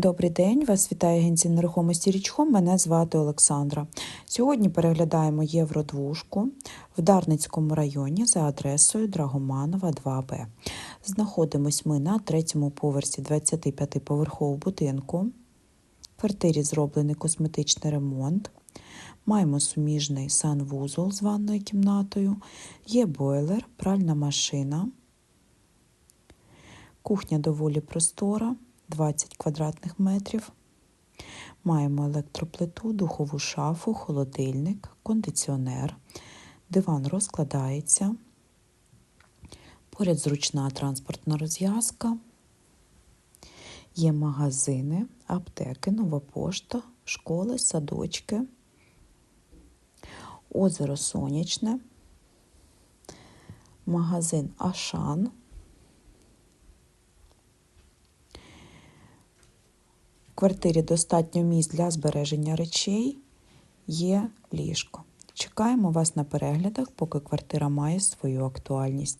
Добрий день, вас вітає агенція нерухомості Річком. Мене звати Олександра. Сьогодні переглядаємо Євродвушку в Дарницькому районі за адресою Драгоманова 2Б. Знаходимось ми на третьому поверсі 25-поверхового будинку. В квартирі зроблений косметичний ремонт. Маємо суміжний санвузол з ванною кімнатою, є бойлер, пральна машина. Кухня доволі простора, 20 квадратних метрів. Маємо електроплиту, духову шафу, холодильник, кондиціонер. Диван розкладається. Поряд зручна транспортна розв'язка. Є магазини, аптеки, нова пошта, школи, садочки, озеро Сонячне, магазин Ашан. Квартирі достатньо місць для збереження речей, є ліжко. Чекаємо вас на переглядах, поки квартира має свою актуальність.